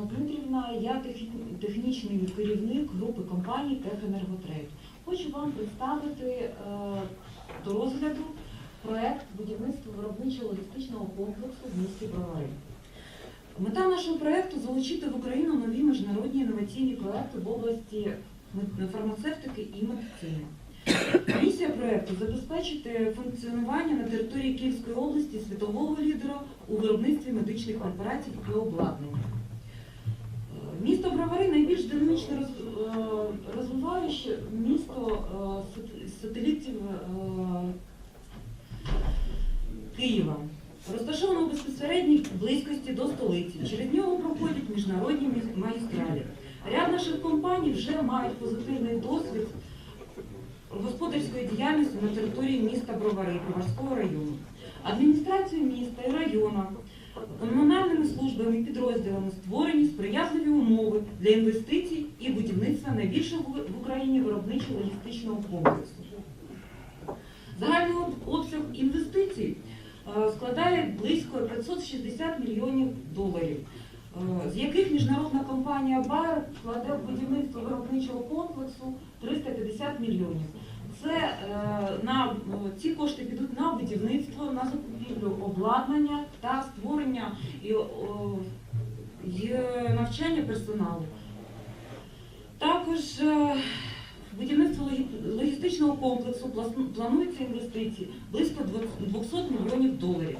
Оксана Дмитрівна, я технічний керівник групи компаній Техенерготрейд. Хочу вам представити е, до розгляду проект будівництва виробничо-логістичного комплексу в місті Бровари. Мета нашого проекту залучити в Україну нові міжнародні інноваційні проекти в області фармацевтики і медицини. Місія проекту забезпечити функціонування на території Київської області світового лідера у виробництві медичних препаратів і обладнання. Місто Бровари найбільш динамічно е, розвиваюче місто е, сателітів е, Києва. Розташовано в безпосередній близькості до столиці. Через нього проходять міжнародні магістралі. Ряд наших компаній вже мають позитивний досвід господарської діяльності на території міста Бровари, Броварського району. Адміністрацією міста і району, комунальними службами і підрозділами створені сприятливі умови для інвестицій і будівництва найбільшого в Україні виробничо-логістичного комплексу. Загальний обсяг інвестицій е, складає близько 560 мільйонів доларів, е, з яких міжнародна компанія Bayer вкладе в будівництво виробничого комплексу 350 мільйонів. Це е, на е, ці кошти підуть на будівництво, на закупівлю обладнання та створення і, і навчання персоналу. Також е, будівництво логістичного комплексу плануються інвестиції близько 200 мільйонів доларів.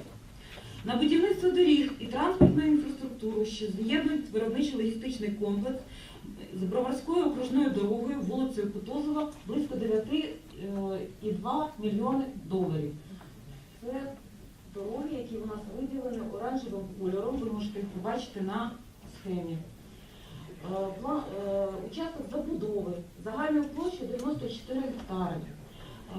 На будівництво доріг і транспортну інфраструктуру, що з'єднують виробничо-логістичний комплекс з Броварською окружною дорогою вулицею Кутузова близько 9,2 мільйони доларів. Це дороги, які у нас виділені оранжевим кольором, ви можете їх побачити на схемі. Е, е, Участок забудови загальною площею 94 гектари. Е,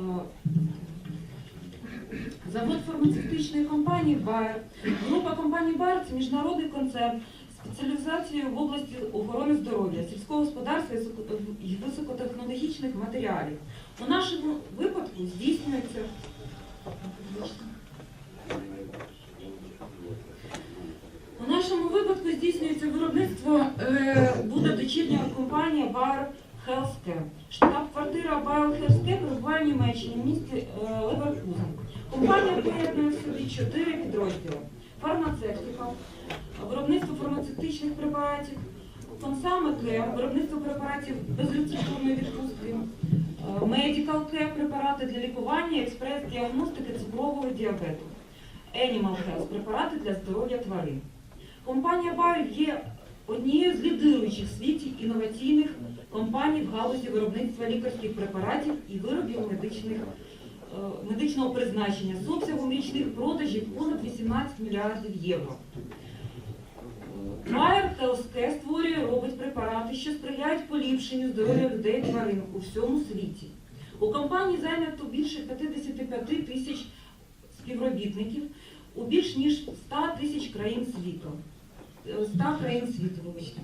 Завод фармацевтичної компанії Bayer. Група компаній Bayer – це міжнародний концерн з спеціалізацією в області охорони здоров'я, сільського господарства і високотехнологічних матеріалів. У нашому випадку здійснюється У нашому випадку здійснюється виробництво, е, буде дочірня компанія Bayer Healthcare. Штаб-квартира Bayer Healthcare перебуває в Німеччині, в місті е, Леверкузен. Компанія поєднує в собі чотири підрозділи: фармацевтика, виробництво фармацевтичних препаратів, Консаме Care, виробництво препаратів безрецептурної відпустки, Medical Care, препарати для лікування, експрес-діагностики цукрового діабету. Animal Health – препарати для здоров'я тварин. Компанія Bayer є однією з лідируючих в світі інноваційних компаній в галузі виробництва лікарських препаратів і виробів медичних, е, медичного призначення з обсягом річних продажів понад 18 мільярдів євро. Bayer Healthcare створює, робить препарати, що сприяють поліпшенню здоров'я людей тварин у всьому світі. У компанії зайнято більше 55 тисяч співробітників у більш ніж 100 тисяч країн світу. Е, 100 країн світу, вибачте.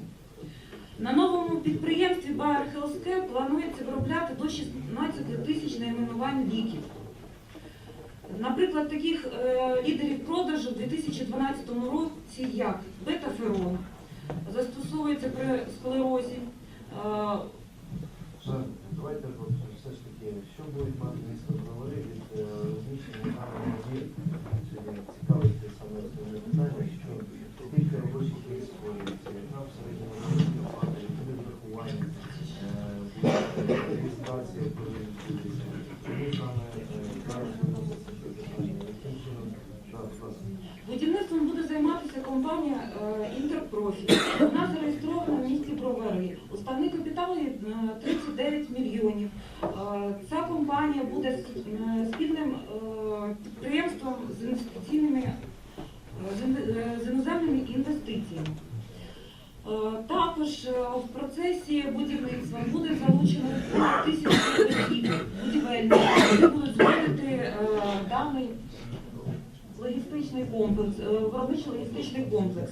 На новому підприємстві Bayer Healthcare планується виробляти до 16 тисяч найменувань ліків. Наприклад, таких е, лідерів продажу в 2012 році як бетаферон, застосовується при склерозі, е, Жаль, Давайте от, все ж таки, що буде мати місто Бровари від е, розміщення гарного об'єкту? Сьогодні цікавить те саме основне питання, що скільки робочих місць створюється, яка в середньому робоча плата, які врахування, е, реєстрація відбудеться, чому саме е, зараз відноситься це питання, яким чином, так, власне, Будівництвом буде займатися компанія е, Інтерпрофі. Вона зареєстрована в місті Бровари. Уставний капітал є, е, 39 мільйонів. Е, Ця компанія буде е, спільним е, підприємством з інвестиційними з іноземними інвестиціями. Також в процесі будівництва буде залучено осіб будівельників, які будуть зводити даний логістичний комплекс, виробничий логістичний комплекс.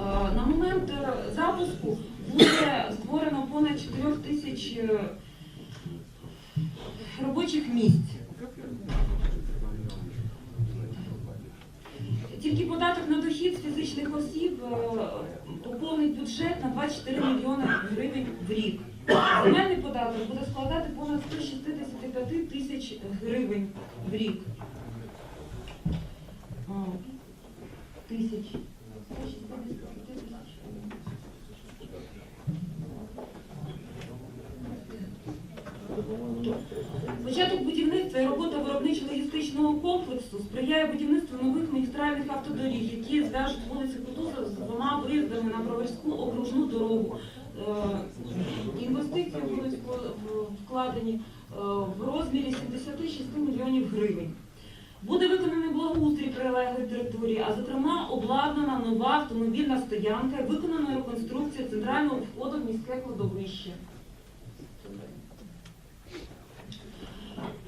Е, На момент е, запуску буде створено понад 4 тисяч е, робочих місць. Тільки податок на дохід з фізичних осіб поповнить бюджет на 24 мільйони гривень в рік. Земельний податок буде складати понад 165 тисяч гривень в рік. Тисяч. 165 тисяч. Початок будівництва і робота виробничо-логістичного комплексу сприяє будівництву нових магістральних автодоріг, які зв'яжуть вулицю Кутузов з двома виїздами на Броварську окружну дорогу. Е, Інвестиції будуть вкладені е, в розмірі 76 мільйонів гривень. Буде виконаний благоустрій прилеглої території, а зокрема обладнана нова автомобільна стоянка і виконана реконструкція центрального входу в міське кладовище.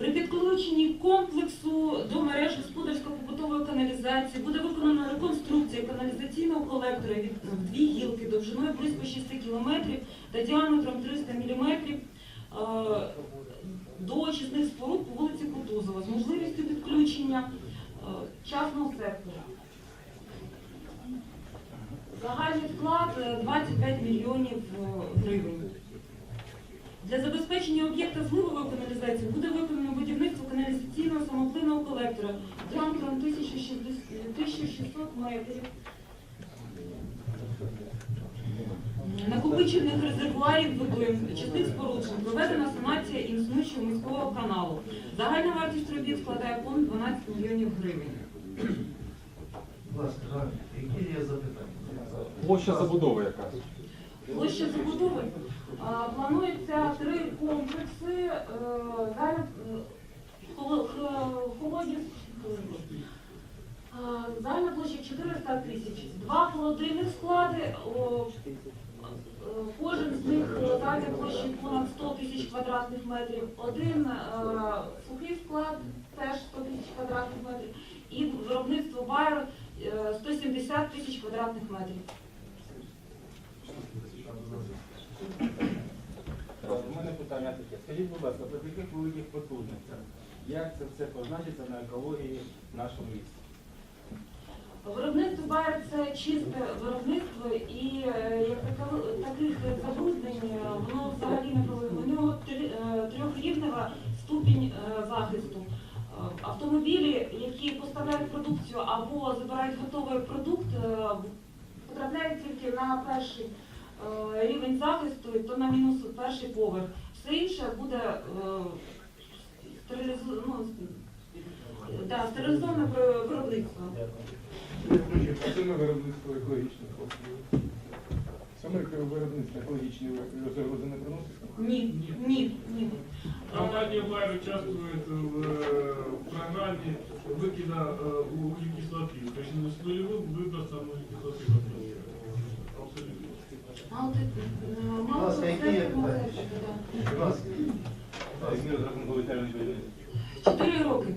При підключенні комплексу до мереж господарсько-побутової каналізації буде виконана реконструкція каналізаційного колектора від дві гілки довжиною близько 6 км та діаметром 300 мм е, до очисних споруд по вулиці Кутузова з можливістю підключення е, частного сектора. Загальний вклад е, 25 мільйонів е, гривень. Для забезпечення об'єкта зливової каналізації буде виконано будівництво каналізаційного самоплинного колектора діаметром 1600 1600 метрів. Накопичених резервуарів водойм, частин споруджень, проведена санація існуючого міського каналу. Загальна вартість робіт складає понад 12 мільйонів гривень. Будь ласка, які є запитання? Площа забудови яка? Площа забудови. Планується три комплекси. е, е, х- холодні. Загальна площа 400 тисяч. Два холодильних склади. е, Кожен з них е, загальна площа понад 100 тисяч квадратних метрів. Один е, сухий склад теж 100 тисяч квадратних метрів. І виробництво байер е, 170 тисяч квадратних метрів. У мене питання таке. Скажіть, будь ласка, при таких великих потужностях, як це все позначиться на екології нашого міста? Виробництво байер це чисте виробництво і е, таких забруднень е, воно взагалі не проводить. У нього е, трьохрівнева ступінь захисту. Автомобілі, які поставляють продукцію або забирають готовий продукт, потрапляють тільки на перший рівень захисту, і то на мінус перший поверх. Все інше буде е, стерилізу- ну, да, стерилізоване при- виробництво. Саме виробництво екологічних послуг. Саме виробництво екологічні загрози не приносить? Ні, ні, ні. Компания Байер участвует в э, программе выкида э, углекислоты, то есть с нулевым выбросом углекислоты термін відповідальності? Чотири роки.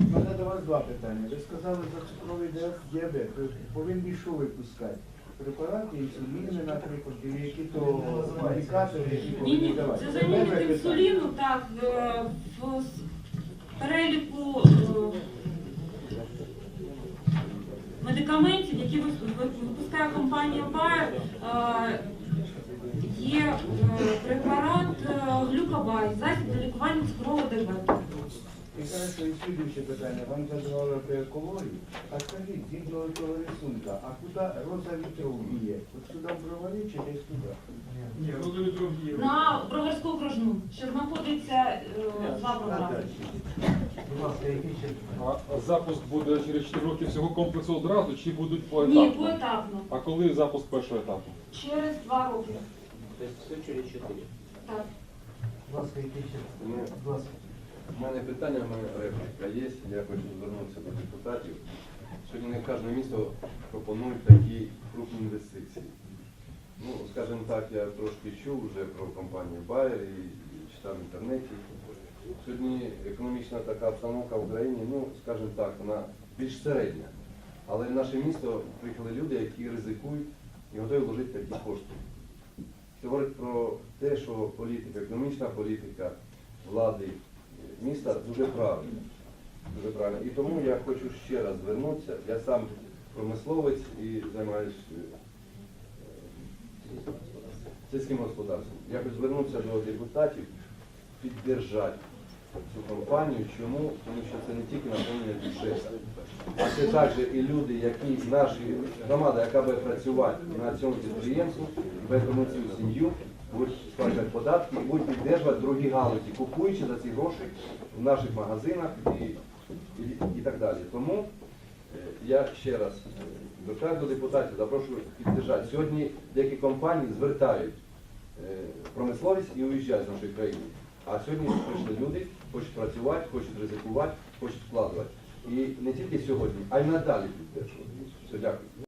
У мене до вас два питання. Ви сказали за цукровий діабет. Ви повинні що випускати? Препарати, інсуліни, наприклад, які то медикатори, які Ні, повинні ні, давати. це Це замінить інсуліну, так, е, в переліку е, медикаментів, які випускає компанія Bayer, е, є е, препарат е, глюкобай, засіб для лікування цукрового діабету. І хорошо, слідуюче питання. Вам задавали про екологію. А скажіть, згідно цього рисунка, а куди роза вітров є? От сюди в броварі чи десь туди? Ні, розовітров є. На Броварську окружну, що знаходиться е, за А А запуск буде через 4 роки всього комплексу одразу чи будуть Ні, поетапно? поетапно. А коли запуск першого етапу? Через два роки. Тобто все через 4. Так. У мене питання, у мене репліка є. Я хочу звернутися до депутатів. Сьогодні не кожне місто пропонує такі крупні інвестиції. Ну, скажімо так, я трошки чув вже про компанію Bayer і читав в інтернеті. Сьогодні економічна така обстановка в Україні, ну, скажімо так, вона більш середня. Але в наше місто приїхали люди, які ризикують і готові вложити такі кошти. Це говорить про те, що політика, економічна політика влади міста дуже правильна. Дуже правильно. І тому я хочу ще раз звернутися. Я сам промисловець і займаюся сільським господарством. Я хочу звернутися до депутатів, піддержати цю компанію. Чому? Тому що це не тільки наповнення бюджету, а це також і люди, які наші громада, яка буде працювати на цьому підприємстві, буде цю сім'ю, будуть сплачувати податки і будуть піддержувати другі галузі, купуючи за ці гроші в наших магазинах і, і, і так далі. Тому е, я ще раз е, звертаюся до депутатів, запрошую піддержати. Сьогодні деякі компанії звертають е, промисловість і уїжджають з нашої країни. А сьогодні прийшли люди, хочуть працювати, хочуть ризикувати, хочуть вкладувати. І не тільки сьогодні, а й надалі піддержувати. Все, дякую.